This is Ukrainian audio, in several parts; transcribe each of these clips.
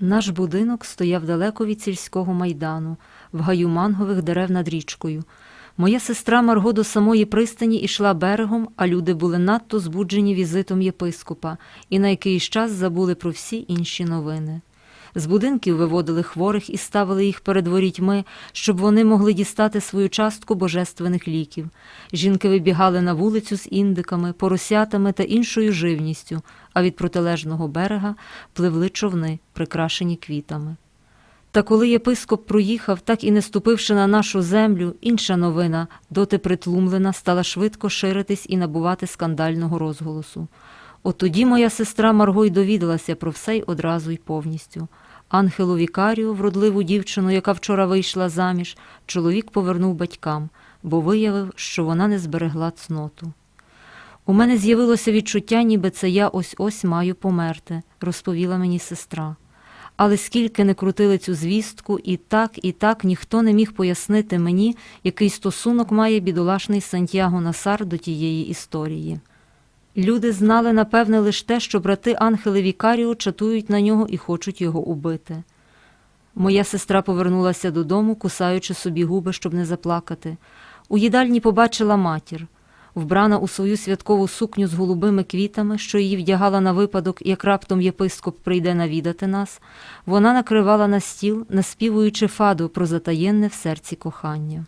Наш будинок стояв далеко від сільського майдану, в гаю мангових дерев над річкою. Моя сестра Марго до самої пристані ішла берегом, а люди були надто збуджені візитом єпископа і на якийсь час забули про всі інші новини. З будинків виводили хворих і ставили їх перед ворітьми, щоб вони могли дістати свою частку божественних ліків. Жінки вибігали на вулицю з індиками, поросятами та іншою живністю, а від протилежного берега пливли човни, прикрашені квітами. Та коли єпископ проїхав, так і не ступивши на нашу землю, інша новина, доти притлумлена, стала швидко ширитись і набувати скандального розголосу. От тоді моя сестра Марго й довідалася про все й одразу й повністю. Ангелу Вікарію, вродливу дівчину, яка вчора вийшла заміж, чоловік повернув батькам, бо виявив, що вона не зберегла цноту. У мене з'явилося відчуття, ніби це я ось-ось маю померти, розповіла мені сестра. Але скільки не крутили цю звістку, і так, і так ніхто не міг пояснити мені, який стосунок має бідолашний Сантьяго Насар до тієї історії. Люди знали, напевне, лише те, що брати Ангели Вікаріо чатують на нього і хочуть його убити. Моя сестра повернулася додому, кусаючи собі губи, щоб не заплакати. У їдальні побачила матір. Вбрана у свою святкову сукню з голубими квітами, що її вдягала на випадок, як раптом єпископ прийде навідати нас, вона накривала на стіл, наспівуючи фаду про затаєнне в серці кохання.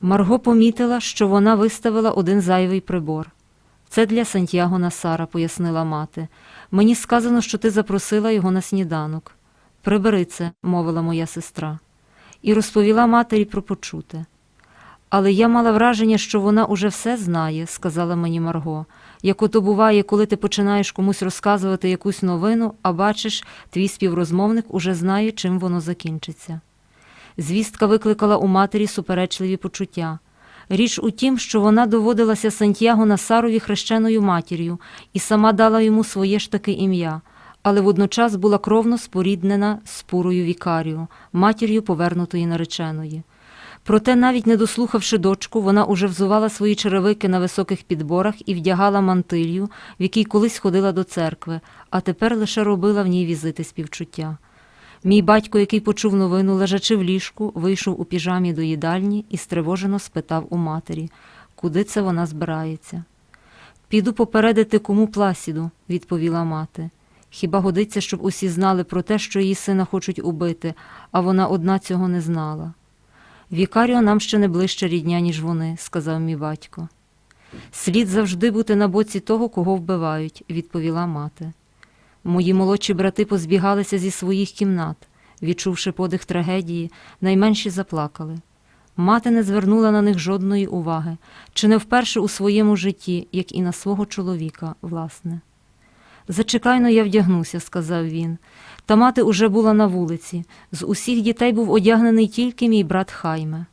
Марго помітила, що вона виставила один зайвий прибор. Це для Сантьяго Насара, пояснила мати. Мені сказано, що ти запросила його на сніданок. Прибери це, мовила моя сестра, і розповіла матері про почуте. Але я мала враження, що вона уже все знає, сказала мені Марго. Як ото буває, коли ти починаєш комусь розказувати якусь новину, а бачиш, твій співрозмовник уже знає, чим воно закінчиться. Звістка викликала у матері суперечливі почуття. Річ у тім, що вона доводилася Сантьяго Насарові хрещеною матір'ю і сама дала йому своє ж таки ім'я, але водночас була кровно споріднена з Пурою Вікаріо, матір'ю повернутої нареченої. Проте, навіть не дослухавши дочку, вона уже взувала свої черевики на високих підборах і вдягала мантилью, в якій колись ходила до церкви, а тепер лише робила в ній візити співчуття. Мій батько, який почув новину, лежачи в ліжку, вийшов у піжамі до їдальні і стривожено спитав у матері, куди це вона збирається. Піду попередити кому пласіду, відповіла мати. Хіба годиться, щоб усі знали про те, що її сина хочуть убити, а вона одна цього не знала. Вікаріо нам ще не ближче рідня, ніж вони, сказав мій батько. Слід завжди бути на боці того, кого вбивають, відповіла мати. Мої молодші брати позбігалися зі своїх кімнат. Відчувши подих трагедії, найменші заплакали. Мати не звернула на них жодної уваги, чи не вперше у своєму житті, як і на свого чоловіка, власне. Зачекайно я вдягнуся, сказав він. Та мати уже була на вулиці. З усіх дітей був одягнений тільки мій брат Хайме,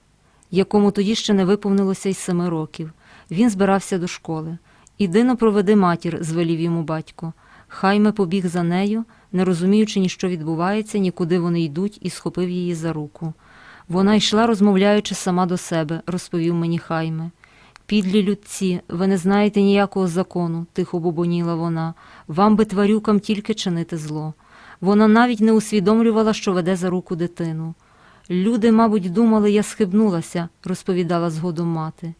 якому тоді ще не виповнилося й семи років. Він збирався до школи. Ідино проведи матір, звелів йому батько. Хайме побіг за нею, не розуміючи, ні що відбувається, ні куди вони йдуть, і схопив її за руку. Вона йшла, розмовляючи сама до себе, розповів мені Хайме. Підлі людці, ви не знаєте ніякого закону, тихо бубоніла вона. Вам би тварюкам тільки чинити зло. Вона навіть не усвідомлювала, що веде за руку дитину. Люди, мабуть, думали, я схибнулася, розповідала згодом мати.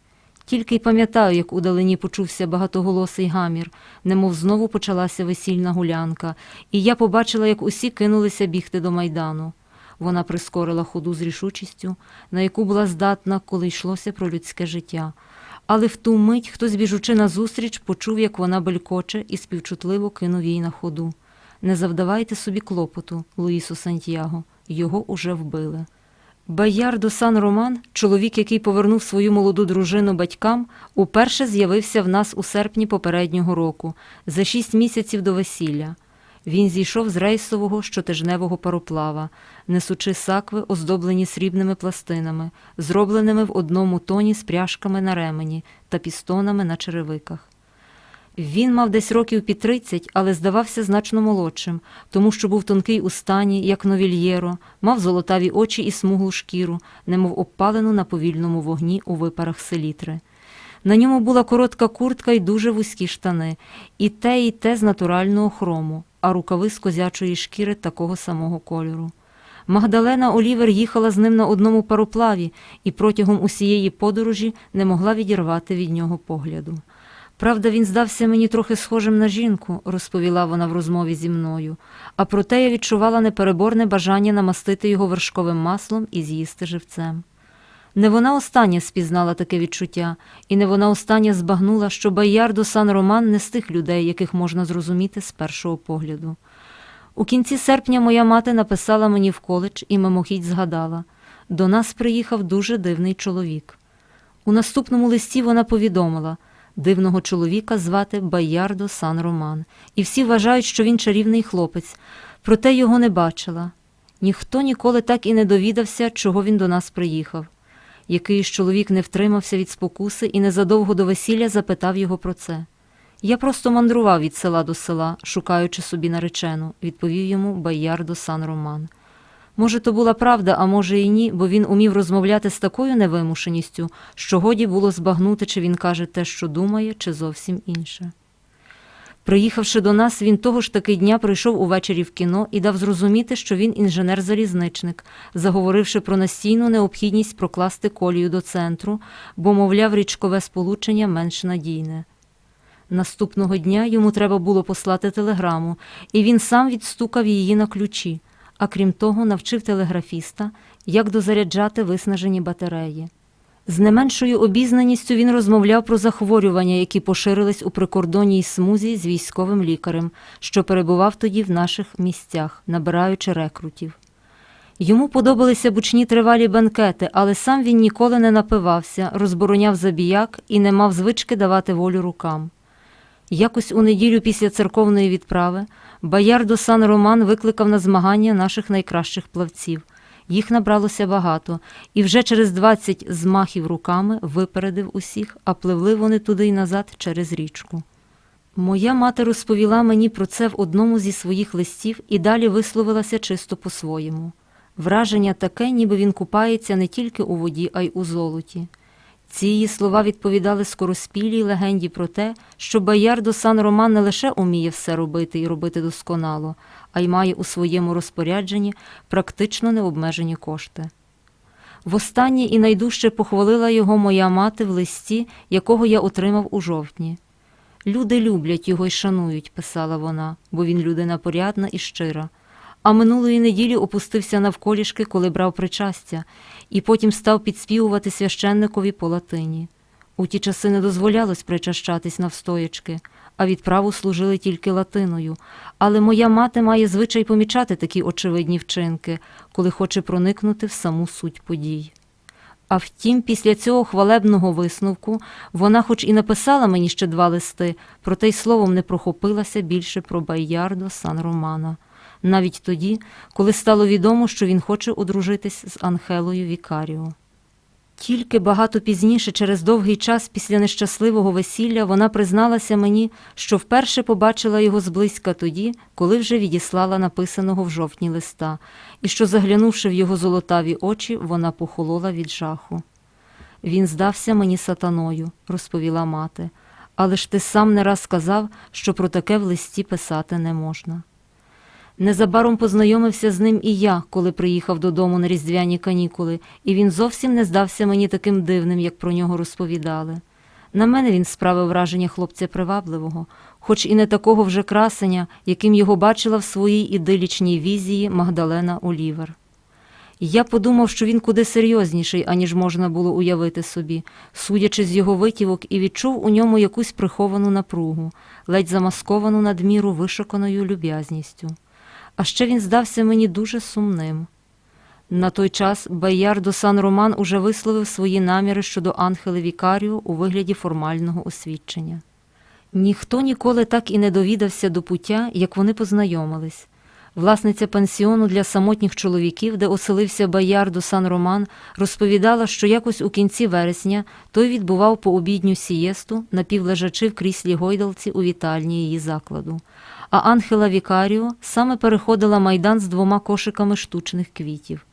Тільки й пам'ятаю, як удалині почувся багатоголосий гамір, немов знову почалася весільна гулянка, і я побачила, як усі кинулися бігти до майдану. Вона прискорила ходу з рішучістю, на яку була здатна, коли йшлося про людське життя. Але в ту мить хтось, біжучи назустріч, почув, як вона белькоче, і співчутливо кинув їй на ходу. Не завдавайте собі клопоту, Луїсу Сантьяго, його уже вбили. Баярдо Сан Роман, чоловік, який повернув свою молоду дружину батькам, уперше з'явився в нас у серпні попереднього року, за шість місяців до весілля. Він зійшов з рейсового щотижневого пароплава, несучи сакви, оздоблені срібними пластинами, зробленими в одному тоні з пряжками на ремені та пістонами на черевиках. Він мав десь років під тридцять, але здавався значно молодшим, тому що був тонкий у стані, як новільєро, мав золотаві очі і смуглу шкіру, немов обпалену на повільному вогні у випарах селітри. На ньому була коротка куртка і дуже вузькі штани, і те, і те з натурального хрому, а рукави з козячої шкіри такого самого кольору. Магдалена Олівер їхала з ним на одному пароплаві і протягом усієї подорожі не могла відірвати від нього погляду. Правда, він здався мені трохи схожим на жінку, розповіла вона в розмові зі мною, а проте я відчувала непереборне бажання намастити його вершковим маслом і з'їсти живцем. Не вона остання спізнала таке відчуття, і не вона остання збагнула, що Байярдо Сан Роман не з тих людей, яких можна зрозуміти з першого погляду. У кінці серпня моя мати написала мені в коледж і мимохідь згадала до нас приїхав дуже дивний чоловік. У наступному листі вона повідомила дивного чоловіка звати Байярдо Сан Роман, і всі вважають, що він чарівний хлопець, проте його не бачила. Ніхто ніколи так і не довідався, чого він до нас приїхав. Якийсь чоловік не втримався від спокуси і незадовго до весілля запитав його про це. Я просто мандрував від села до села, шукаючи собі наречену, відповів йому Байярдо Сан Роман. Може, то була правда, а може і ні, бо він умів розмовляти з такою невимушеністю, що годі було збагнути, чи він каже те, що думає, чи зовсім інше. Приїхавши до нас, він того ж таки дня прийшов увечері в кіно і дав зрозуміти, що він інженер-залізничник, заговоривши про настійну необхідність прокласти колію до центру, бо, мовляв, річкове сполучення менш надійне. Наступного дня йому треба було послати телеграму, і він сам відстукав її на ключі, а крім того, навчив телеграфіста, як дозаряджати виснажені батареї. З не меншою обізнаністю він розмовляв про захворювання, які поширились у прикордонній смузі з військовим лікарем, що перебував тоді в наших місцях, набираючи рекрутів. Йому подобалися бучні тривалі банкети, але сам він ніколи не напивався, розбороняв забіяк і не мав звички давати волю рукам. Якось у неділю після церковної відправи Боярдо Сан Роман викликав на змагання наших найкращих плавців. Їх набралося багато, і вже через 20 змахів руками випередив усіх, а пливли вони туди й назад через річку. Моя мати розповіла мені про це в одному зі своїх листів і далі висловилася чисто по-своєму. Враження таке, ніби він купається не тільки у воді, а й у золоті. Ці її слова відповідали скороспілій легенді про те, що Боярдо Сан Роман не лише уміє все робити і робити досконало, а й має у своєму розпорядженні практично необмежені кошти. Востаннє і найдужче похвалила його моя мати в листі, якого я отримав у жовтні. Люди люблять його й шанують, писала вона, бо він людина порядна і щира. А минулої неділі опустився навколішки, коли брав причастя, і потім став підспівувати священникові по латині. У ті часи не дозволялось причащатись навстоячки, а відправу служили тільки латиною. Але моя мати має звичай помічати такі очевидні вчинки, коли хоче проникнути в саму суть подій. А втім, після цього хвалебного висновку вона хоч і написала мені ще два листи, проте й словом не прохопилася більше про Байярдо Сан Романа навіть тоді, коли стало відомо, що він хоче одружитись з Анхелою Вікаріо. Тільки багато пізніше, через довгий час після нещасливого весілля, вона призналася мені, що вперше побачила його зблизька тоді, коли вже відіслала написаного в жовтні листа, і що, заглянувши в його золотаві очі, вона похолола від жаху. Він здався мені сатаною, розповіла мати, але ж ти сам не раз сказав, що про таке в листі писати не можна. Незабаром познайомився з ним і я, коли приїхав додому на різдвяні канікули, і він зовсім не здався мені таким дивним, як про нього розповідали. На мене він справив враження хлопця привабливого, хоч і не такого вже красення, яким його бачила в своїй ідилічній візії Магдалена Олівер. Я подумав, що він куди серйозніший, аніж можна було уявити собі, судячи з його витівок, і відчув у ньому якусь приховану напругу, ледь замасковану надміру вишуканою люб'язністю. А ще він здався мені дуже сумним. На той час Байярдо Сан Роман уже висловив свої наміри щодо Анхели Вікаріо у вигляді формального освідчення. Ніхто ніколи так і не довідався до пуття, як вони познайомились. Власниця пансіону для самотніх чоловіків, де оселився Боярдо Сан Роман, розповідала, що якось у кінці вересня той відбував пообідню сієсту, напівлежачи в кріслі гойдалці у вітальні її закладу. А Анхела Вікаріо саме переходила майдан з двома кошиками штучних квітів.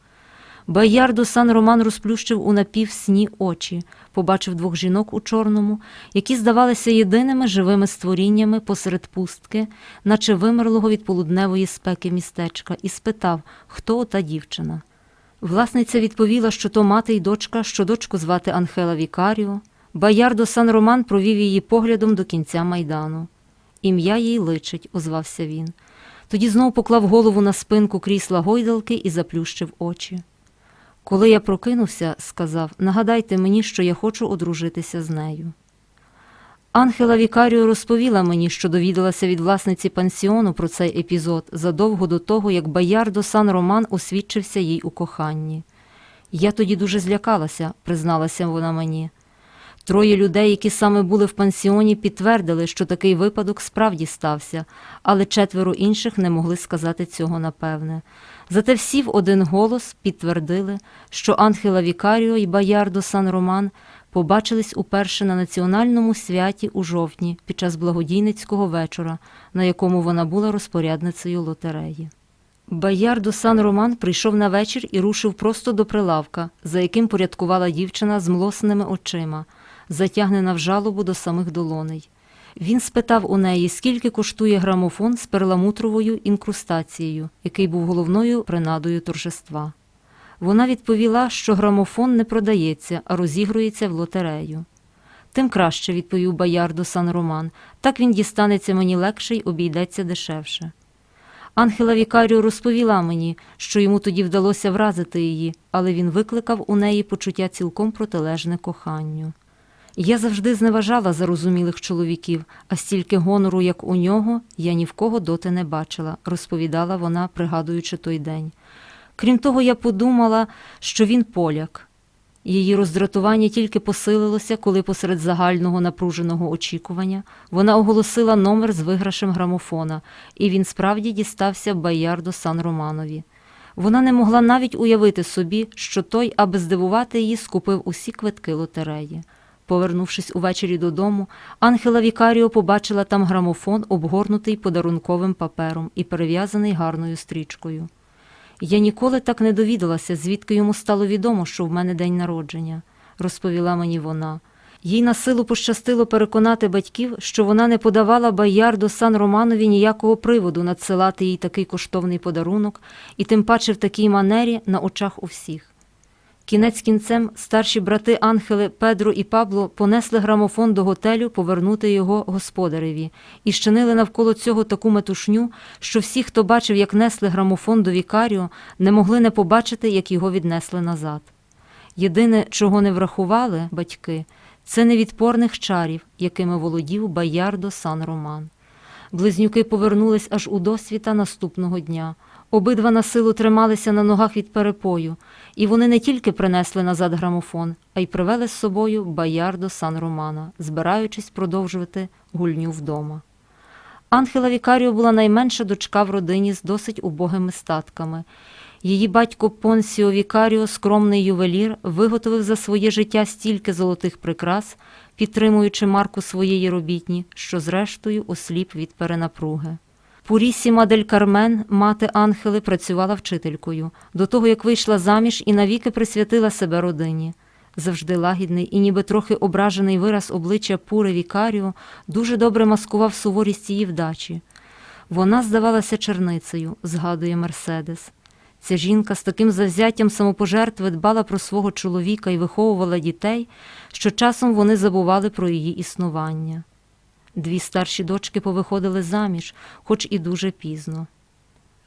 Баярдо Сан Роман розплющив у напівсні очі, побачив двох жінок у чорному, які здавалися єдиними живими створіннями посеред пустки, наче вимерлого від полудневої спеки містечка, і спитав, хто ота дівчина. Власниця відповіла, що то мати й дочка, що дочку звати Анхела Вікаріо. Баярдо Сан Роман провів її поглядом до кінця майдану. Ім'я їй личить, озвався він. Тоді знов поклав голову на спинку крісла гойдалки і заплющив очі. Коли я прокинувся, сказав, нагадайте мені, що я хочу одружитися з нею. Анхела Вікаріо розповіла мені, що довідалася від власниці пансіону про цей епізод задовго до того, як Баярдо Сан Роман освідчився їй у коханні. Я тоді дуже злякалася, призналася вона мені. Троє людей, які саме були в пансіоні, підтвердили, що такий випадок справді стався, але четверо інших не могли сказати цього напевне. Зате всі в один голос підтвердили, що Анхела Вікаріо і Баярдо Сан Роман побачились уперше на національному святі у жовтні під час благодійницького вечора, на якому вона була розпорядницею лотереї. Баярдо Сан Роман прийшов на вечір і рушив просто до прилавка, за яким порядкувала дівчина з млосними очима, затягнена в жалобу до самих долоней. Він спитав у неї, скільки коштує грамофон з перламутровою інкрустацією, який був головною принадою торжества. Вона відповіла, що грамофон не продається, а розігрується в лотерею. Тим краще, відповів Баярдо Сан Роман, так він дістанеться мені легше й обійдеться дешевше. Анхела Вікаріо розповіла мені, що йому тоді вдалося вразити її, але він викликав у неї почуття цілком протилежне коханню. Я завжди зневажала зарозумілих чоловіків, а стільки гонору, як у нього, я ні в кого доти не бачила, розповідала вона, пригадуючи той день. Крім того, я подумала, що він поляк. Її роздратування тільки посилилося, коли посеред загального напруженого очікування вона оголосила номер з виграшем грамофона, і він справді дістався Баярдо Сан Романові. Вона не могла навіть уявити собі, що той, аби здивувати її, скупив усі квитки лотереї. Повернувшись увечері додому, Анхела Вікаріо побачила там грамофон, обгорнутий подарунковим папером і перев'язаний гарною стрічкою. Я ніколи так не довідалася, звідки йому стало відомо, що в мене день народження, розповіла мені вона. Їй на силу пощастило переконати батьків, що вона не подавала Баярдо Сан Романові ніякого приводу надсилати їй такий коштовний подарунок, і тим паче в такій манері на очах у всіх. Кінець кінцем старші брати Анхели Педро і Пабло понесли грамофон до готелю повернути його господареві і щинили навколо цього таку метушню, що всі, хто бачив, як несли грамофон до вікаріо, не могли не побачити, як його віднесли назад. Єдине, чого не врахували батьки, це невідпорних чарів, якими володів Баярдо Сан Роман. Близнюки повернулись аж у досвіта наступного дня. Обидва на силу трималися на ногах від перепою, і вони не тільки принесли назад грамофон, а й привели з собою Баярдо Сан Романа, збираючись продовжувати гульню вдома. Анхела Вікаріо була найменша дочка в родині з досить убогими статками. Її батько Понсіо Вікаріо, скромний ювелір, виготовив за своє життя стільки золотих прикрас, підтримуючи марку своєї робітні, що зрештою осліп від перенапруги. Пурісіма дель Кармен, мати Анхели, працювала вчителькою, до того як вийшла заміж і навіки присвятила себе родині. Завжди лагідний і ніби трохи ображений вираз обличчя Пури Вікаріо дуже добре маскував суворість її вдачі. Вона здавалася черницею, згадує Мерседес. Ця жінка з таким завзяттям самопожертви дбала про свого чоловіка і виховувала дітей, що часом вони забували про її існування. Дві старші дочки повиходили заміж, хоч і дуже пізно.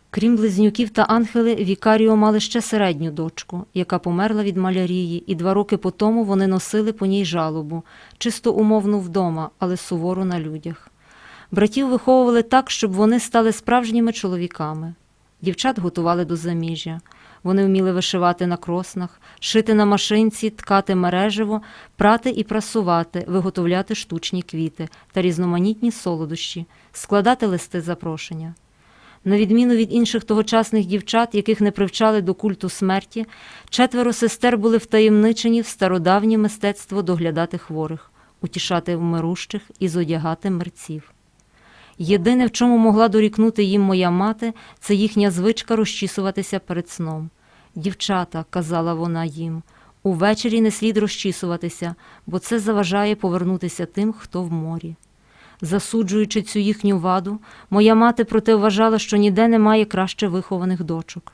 Крім близнюків та ангели, Вікаріо мали ще середню дочку, яка померла від малярії, і два роки по тому вони носили по ній жалобу, чисто умовну вдома, але сувору на людях. Братів виховували так, щоб вони стали справжніми чоловіками. Дівчат готували до заміжжя. Вони вміли вишивати на кроснах, шити на машинці, ткати мережево, прати і прасувати, виготовляти штучні квіти та різноманітні солодощі, складати листи запрошення. На відміну від інших тогочасних дівчат, яких не привчали до культу смерті, четверо сестер були втаємничені в стародавнє мистецтво доглядати хворих, утішати вмирущих і зодягати мерців. Єдине, в чому могла дорікнути їм моя мати, це їхня звичка розчісуватися перед сном. Дівчата, казала вона їм, увечері не слід розчісуватися, бо це заважає повернутися тим, хто в морі. Засуджуючи цю їхню ваду, моя мати проте вважала, що ніде немає краще вихованих дочок.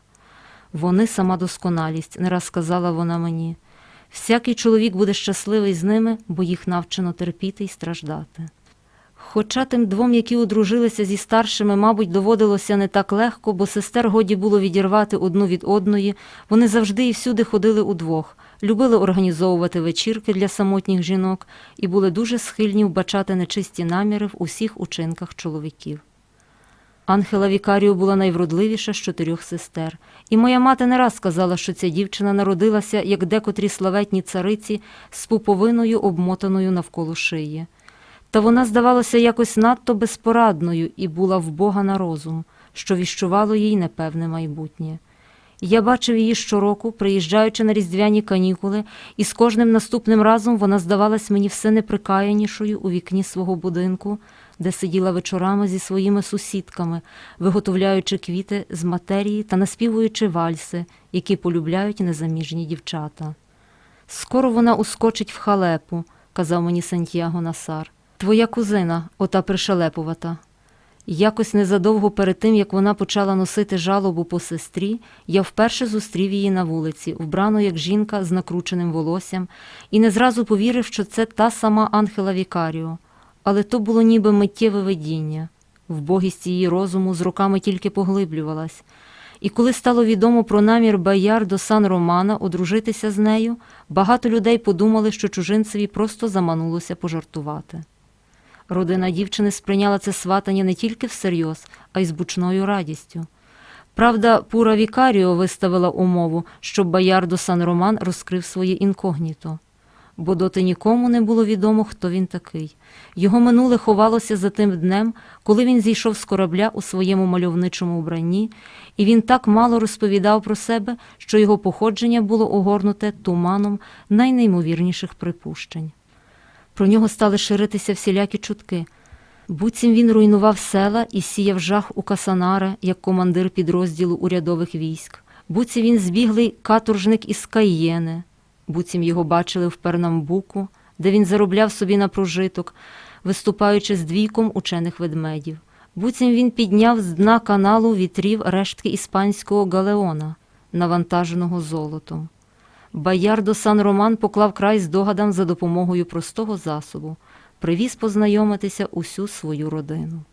Вони сама досконалість, не раз сказала вона мені. Всякий чоловік буде щасливий з ними, бо їх навчено терпіти й страждати. Хоча тим двом, які одружилися зі старшими, мабуть, доводилося не так легко, бо сестер годі було відірвати одну від одної, вони завжди і всюди ходили удвох, любили організовувати вечірки для самотніх жінок і були дуже схильні вбачати нечисті наміри в усіх учинках чоловіків. Анхела Вікаріо була найвродливіша з чотирьох сестер, і моя мати не раз сказала, що ця дівчина народилася, як декотрі славетні цариці, з пуповиною, обмотаною навколо шиї. Та вона здавалася якось надто безпорадною і була в Бога на розум, що віщувало їй непевне майбутнє. Я бачив її щороку, приїжджаючи на різдвяні канікули, і з кожним наступним разом вона здавалась мені все неприкаянішою у вікні свого будинку, де сиділа вечорами зі своїми сусідками, виготовляючи квіти з матерії та наспівуючи вальси, які полюбляють незаміжні дівчата. Скоро вона ускочить в халепу, казав мені Сантьяго Насар. Твоя кузина, ота пришелепувата. Якось незадовго перед тим, як вона почала носити жалобу по сестрі, я вперше зустрів її на вулиці, вбрану як жінка з накрученим волоссям, і не зразу повірив, що це та сама Анхела Вікаріо. Але то було ніби миттєве видіння. Вбогість її розуму з роками тільки поглиблювалась. І коли стало відомо про намір Баярдо Сан Романа одружитися з нею, багато людей подумали, що чужинцеві просто заманулося пожартувати. Родина дівчини сприйняла це сватання не тільки всерйоз, а й з бучною радістю. Правда, Пура Вікаріо виставила умову, щоб Баярдо Сан Роман розкрив своє інкогніто. Бо доти нікому не було відомо, хто він такий. Його минуле ховалося за тим днем, коли він зійшов з корабля у своєму мальовничому вбранні, і він так мало розповідав про себе, що його походження було огорнуте туманом найнеймовірніших припущень. Про нього стали ширитися всілякі чутки. Буцім він руйнував села і сіяв жах у Касанаре як командир підрозділу урядових військ. Буцім він збіглий каторжник із Каєни. Буцім його бачили в Пернамбуку, де він заробляв собі на прожиток, виступаючи з двійком учених ведмедів. Буцім він підняв з дна каналу вітрів рештки іспанського галеона, навантаженого золотом. Баярдо Сан Роман поклав край здогадам за допомогою простого засобу, привіз познайомитися усю свою родину.